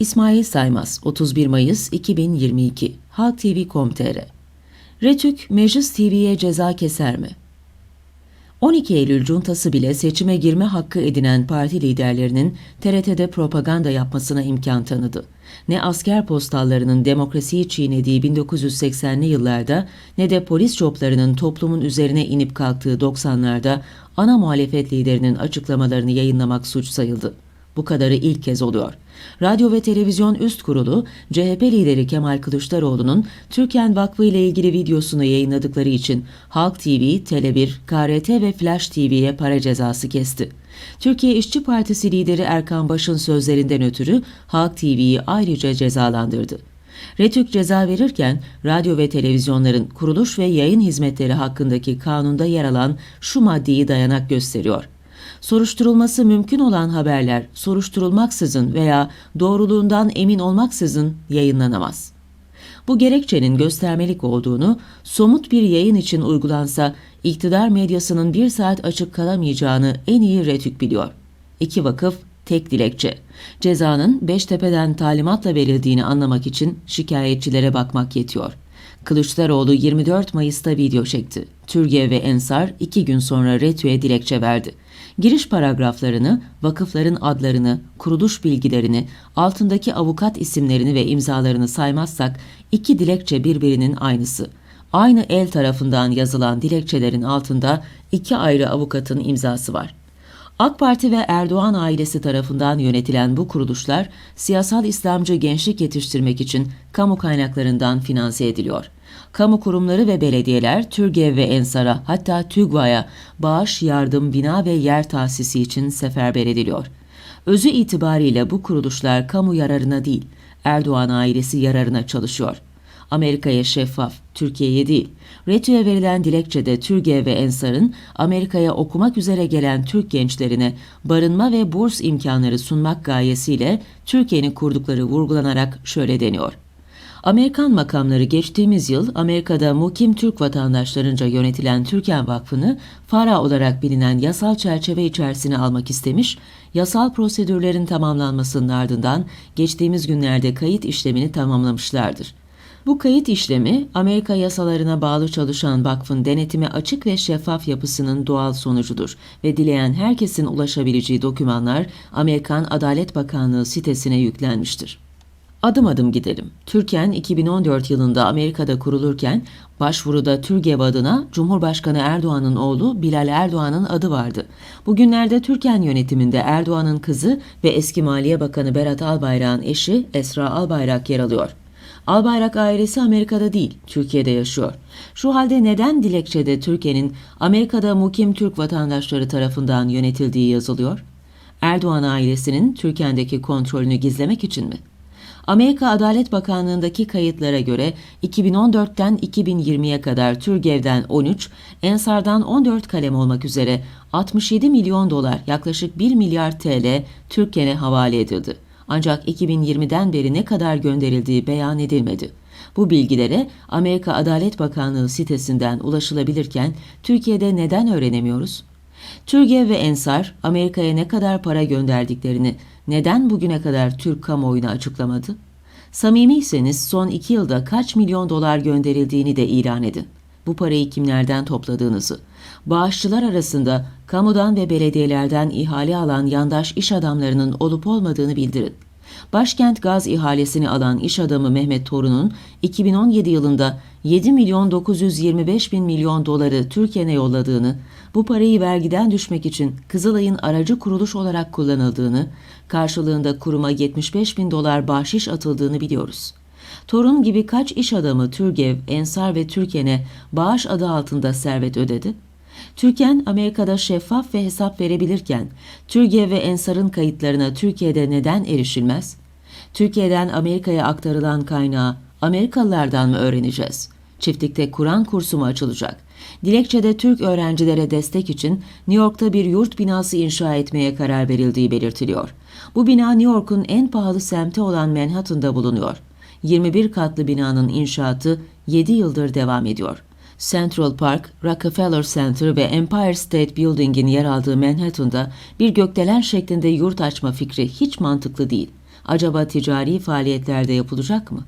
İsmail Saymaz, 31 Mayıs 2022, Halk TV.com.tr Retük, Meclis TV'ye ceza keser mi? 12 Eylül cuntası bile seçime girme hakkı edinen parti liderlerinin TRT'de propaganda yapmasına imkan tanıdı. Ne asker postallarının demokrasiyi çiğnediği 1980'li yıllarda ne de polis joplarının toplumun üzerine inip kalktığı 90'larda ana muhalefet liderinin açıklamalarını yayınlamak suç sayıldı. Bu kadarı ilk kez oluyor. Radyo ve Televizyon Üst Kurulu, CHP lideri Kemal Kılıçdaroğlu'nun Türken Vakfı ile ilgili videosunu yayınladıkları için Halk TV, Tele1, KRT ve Flash TV'ye para cezası kesti. Türkiye İşçi Partisi lideri Erkan Baş'ın sözlerinden ötürü Halk TV'yi ayrıca cezalandırdı. Retük ceza verirken radyo ve televizyonların kuruluş ve yayın hizmetleri hakkındaki kanunda yer alan şu maddeyi dayanak gösteriyor soruşturulması mümkün olan haberler soruşturulmaksızın veya doğruluğundan emin olmaksızın yayınlanamaz. Bu gerekçenin göstermelik olduğunu somut bir yayın için uygulansa iktidar medyasının bir saat açık kalamayacağını en iyi Retük biliyor. İki vakıf tek dilekçe. Cezanın Beştepe'den talimatla verildiğini anlamak için şikayetçilere bakmak yetiyor. Kılıçdaroğlu 24 Mayıs'ta video çekti. Türkiye ve Ensar iki gün sonra RETÜ'ye dilekçe verdi. Giriş paragraflarını, vakıfların adlarını, kuruluş bilgilerini, altındaki avukat isimlerini ve imzalarını saymazsak iki dilekçe birbirinin aynısı. Aynı el tarafından yazılan dilekçelerin altında iki ayrı avukatın imzası var. AK Parti ve Erdoğan ailesi tarafından yönetilen bu kuruluşlar siyasal İslamcı gençlik yetiştirmek için kamu kaynaklarından finanse ediliyor. Kamu kurumları ve belediyeler TÜRGEV ve Ensar'a hatta TÜGVA'ya bağış, yardım, bina ve yer tahsisi için seferber ediliyor. Özü itibariyle bu kuruluşlar kamu yararına değil, Erdoğan ailesi yararına çalışıyor.'' Amerika'ya şeffaf, Türkiye'ye değil. RETÜ'ye verilen dilekçede Türkiye ve Ensar'ın Amerika'ya okumak üzere gelen Türk gençlerine barınma ve burs imkanları sunmak gayesiyle Türkiye'nin kurdukları vurgulanarak şöyle deniyor. Amerikan makamları geçtiğimiz yıl Amerika'da mukim Türk vatandaşlarınca yönetilen Türken Vakfı'nı FARA olarak bilinen yasal çerçeve içerisine almak istemiş, yasal prosedürlerin tamamlanmasının ardından geçtiğimiz günlerde kayıt işlemini tamamlamışlardır. Bu kayıt işlemi Amerika yasalarına bağlı çalışan vakfın denetime açık ve şeffaf yapısının doğal sonucudur ve dileyen herkesin ulaşabileceği dokümanlar Amerikan Adalet Bakanlığı sitesine yüklenmiştir. Adım adım gidelim. Türken 2014 yılında Amerika'da kurulurken başvuruda Türgev adına Cumhurbaşkanı Erdoğan'ın oğlu Bilal Erdoğan'ın adı vardı. Bugünlerde Türken yönetiminde Erdoğan'ın kızı ve eski Maliye Bakanı Berat Albayrak'ın eşi Esra Albayrak yer alıyor. Albayrak ailesi Amerika'da değil, Türkiye'de yaşıyor. Şu halde neden dilekçede Türkiye'nin Amerika'da mukim Türk vatandaşları tarafından yönetildiği yazılıyor? Erdoğan ailesinin Türkiye'deki kontrolünü gizlemek için mi? Amerika Adalet Bakanlığı'ndaki kayıtlara göre 2014'ten 2020'ye kadar Türgev'den 13, Ensar'dan 14 kalem olmak üzere 67 milyon dolar yaklaşık 1 milyar TL Türkiye'ne havale edildi. Ancak 2020'den beri ne kadar gönderildiği beyan edilmedi. Bu bilgilere Amerika Adalet Bakanlığı sitesinden ulaşılabilirken Türkiye'de neden öğrenemiyoruz? Türkiye ve Ensar Amerika'ya ne kadar para gönderdiklerini neden bugüne kadar Türk kamuoyuna açıklamadı? Samimiyseniz son iki yılda kaç milyon dolar gönderildiğini de ilan edin. Bu parayı kimlerden topladığınızı, bağışçılar arasında kamudan ve belediyelerden ihale alan yandaş iş adamlarının olup olmadığını bildirin. Başkent gaz ihalesini alan iş adamı Mehmet Torun'un 2017 yılında 7 milyon 925 bin milyon doları Türkiye'ne yolladığını, bu parayı vergiden düşmek için Kızılay'ın aracı kuruluş olarak kullanıldığını, karşılığında kuruma 75 bin dolar bahşiş atıldığını biliyoruz. Torun gibi kaç iş adamı Türgev, Ensar ve Türken'e bağış adı altında servet ödedi? Türken Amerika'da şeffaf ve hesap verebilirken Türkiye ve Ensar'ın kayıtlarına Türkiye'de neden erişilmez? Türkiye'den Amerika'ya aktarılan kaynağı Amerikalılardan mı öğreneceğiz? Çiftlikte Kur'an kursu mu açılacak? Dilekçede Türk öğrencilere destek için New York'ta bir yurt binası inşa etmeye karar verildiği belirtiliyor. Bu bina New York'un en pahalı semti olan Manhattan'da bulunuyor. 21 katlı binanın inşaatı 7 yıldır devam ediyor. Central Park, Rockefeller Center ve Empire State Building'in yer aldığı Manhattan'da bir gökdelen şeklinde yurt açma fikri hiç mantıklı değil. Acaba ticari faaliyetlerde yapılacak mı?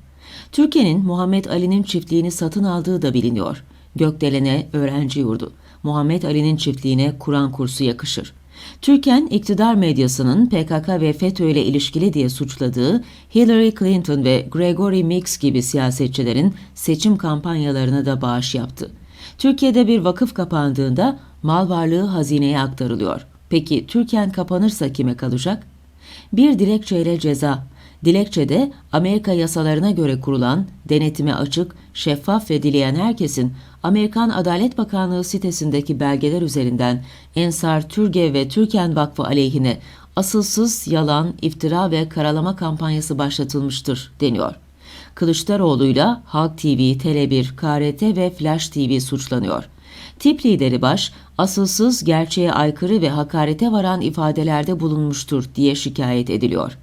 Türkiye'nin Muhammed Ali'nin çiftliğini satın aldığı da biliniyor. Gökdelen'e öğrenci yurdu. Muhammed Ali'nin çiftliğine Kur'an kursu yakışır. Türken iktidar medyasının PKK ve FETÖ ile ilişkili diye suçladığı Hillary Clinton ve Gregory Meeks gibi siyasetçilerin seçim kampanyalarına da bağış yaptı. Türkiye'de bir vakıf kapandığında mal varlığı hazineye aktarılıyor. Peki Türken kapanırsa kime kalacak? Bir dilekçeyle ceza. Dilekçede Amerika yasalarına göre kurulan, denetime açık, şeffaf ve dileyen herkesin Amerikan Adalet Bakanlığı sitesindeki belgeler üzerinden Ensar, Türgev ve Türken Vakfı aleyhine asılsız, yalan, iftira ve karalama kampanyası başlatılmıştır deniyor. Kılıçdaroğlu'yla Halk TV, Tele1, KRT ve Flash TV suçlanıyor. Tip lideri baş, asılsız, gerçeğe aykırı ve hakarete varan ifadelerde bulunmuştur diye şikayet ediliyor.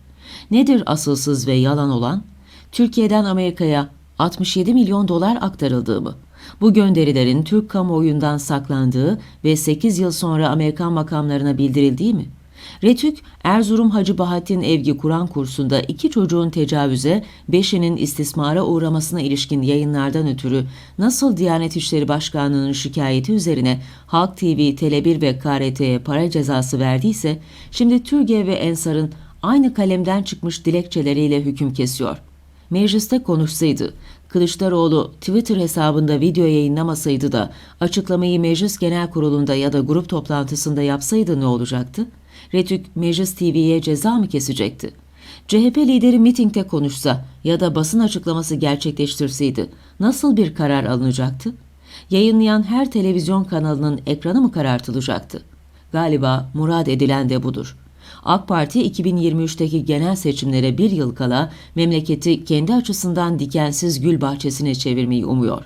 Nedir asılsız ve yalan olan? Türkiye'den Amerika'ya 67 milyon dolar aktarıldığı mı? Bu gönderilerin Türk kamuoyundan saklandığı ve 8 yıl sonra Amerikan makamlarına bildirildiği mi? Retük, Erzurum Hacı Bahattin Evgi Kur'an kursunda iki çocuğun tecavüze, beşinin istismara uğramasına ilişkin yayınlardan ötürü nasıl Diyanet İşleri Başkanlığı'nın şikayeti üzerine Halk TV, Tele1 ve KRT'ye para cezası verdiyse, şimdi Türkiye ve Ensar'ın aynı kalemden çıkmış dilekçeleriyle hüküm kesiyor. Mecliste konuşsaydı, Kılıçdaroğlu Twitter hesabında video yayınlamasaydı da açıklamayı Meclis Genel Kurulu'nda ya da grup toplantısında yapsaydı ne olacaktı? Retük Meclis TV'ye ceza mı kesecekti? CHP lideri mitingde konuşsa ya da basın açıklaması gerçekleştirseydi nasıl bir karar alınacaktı? Yayınlayan her televizyon kanalının ekranı mı karartılacaktı? Galiba murad edilen de budur. AK Parti 2023'teki genel seçimlere bir yıl kala memleketi kendi açısından dikensiz gül bahçesine çevirmeyi umuyor.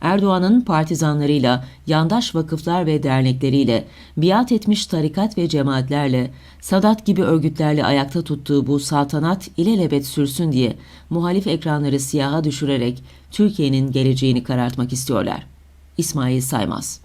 Erdoğan'ın partizanlarıyla, yandaş vakıflar ve dernekleriyle, biat etmiş tarikat ve cemaatlerle, Sadat gibi örgütlerle ayakta tuttuğu bu saltanat ilelebet sürsün diye muhalif ekranları siyaha düşürerek Türkiye'nin geleceğini karartmak istiyorlar. İsmail Saymaz